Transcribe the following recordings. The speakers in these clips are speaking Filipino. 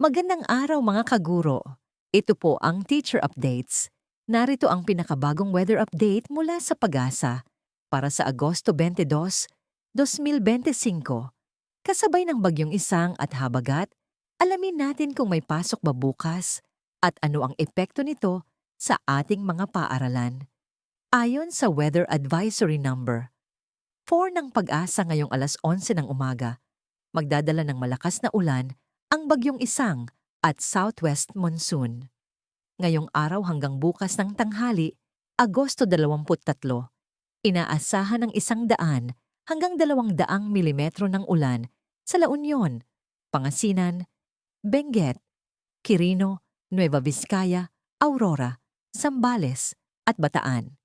Magandang araw mga kaguro. Ito po ang Teacher Updates. Narito ang pinakabagong weather update mula sa Pag-asa para sa Agosto 22, 2025. Kasabay ng bagyong isang at habagat, alamin natin kung may pasok ba bukas at ano ang epekto nito sa ating mga paaralan. Ayon sa Weather Advisory Number 4 ng Pag-asa ngayong alas 11 ng umaga, magdadala ng malakas na ulan ang bagyong isang at southwest monsoon. Ngayong araw hanggang bukas ng tanghali, Agosto 23, inaasahan ng isang daan hanggang dalawang daang milimetro ng ulan sa La Union, Pangasinan, Benguet, Quirino, Nueva Vizcaya, Aurora, Zambales at Bataan.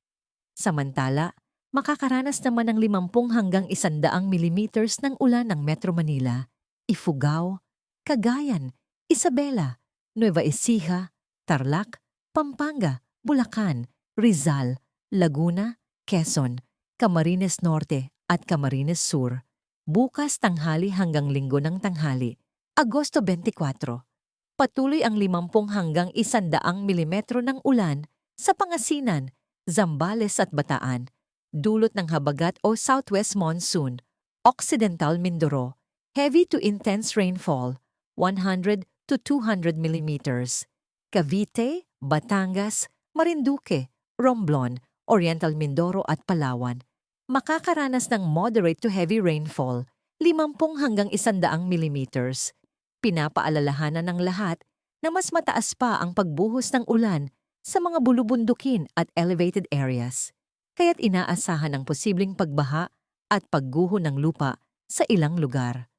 Samantala, makakaranas naman ng 50 hanggang 100 millimeters ng ulan ng Metro Manila, Ifugao, Cagayan, Isabela, Nueva Ecija, Tarlac, Pampanga, Bulacan, Rizal, Laguna, Quezon, Camarines Norte at Camarines Sur. Bukas tanghali hanggang linggo ng tanghali, Agosto 24. Patuloy ang 50 hanggang 100 milimetro ng ulan sa Pangasinan, Zambales at Bataan, dulot ng habagat o southwest monsoon, Occidental Mindoro, heavy to intense rainfall, 100 to 200 millimeters. Cavite, Batangas, Marinduque, Romblon, Oriental Mindoro at Palawan. Makakaranas ng moderate to heavy rainfall, 50 hanggang 100 millimeters. Pinapaalalahanan ng lahat na mas mataas pa ang pagbuhos ng ulan sa mga bulubundukin at elevated areas, kaya't inaasahan ang posibleng pagbaha at pagguho ng lupa sa ilang lugar.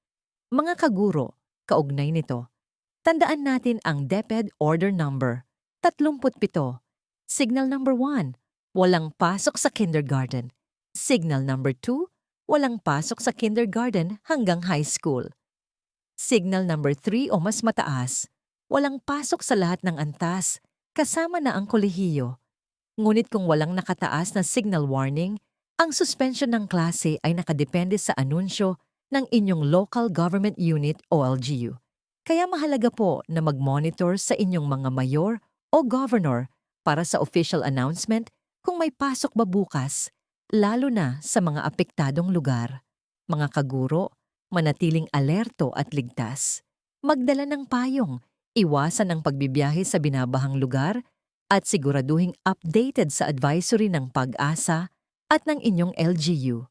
Mga kaguro, kaugnay nito, tandaan natin ang DepEd Order Number 37. Signal number 1, walang pasok sa kindergarten. Signal number 2, walang pasok sa kindergarten hanggang high school. Signal number 3 o mas mataas, walang pasok sa lahat ng antas, kasama na ang kolehiyo. Ngunit kung walang nakataas na signal warning, ang suspension ng klase ay nakadepende sa anunsyo ng inyong local government unit o LGU. Kaya mahalaga po na mag-monitor sa inyong mga mayor o governor para sa official announcement kung may pasok ba bukas, lalo na sa mga apektadong lugar. Mga kaguro, manatiling alerto at ligtas. Magdala ng payong, iwasan ang pagbibiyahe sa binabahang lugar, at siguraduhing updated sa advisory ng pag-asa at ng inyong LGU.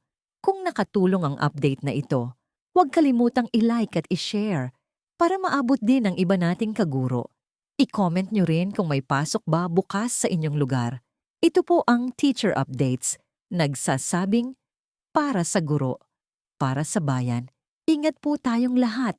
Kung nakatulong ang update na ito, huwag kalimutang i-like at i-share para maabot din ng iba nating kaguro. I-comment nyo rin kung may pasok ba bukas sa inyong lugar. Ito po ang Teacher Updates, nagsasabing para sa guro, para sa bayan. Ingat po tayong lahat.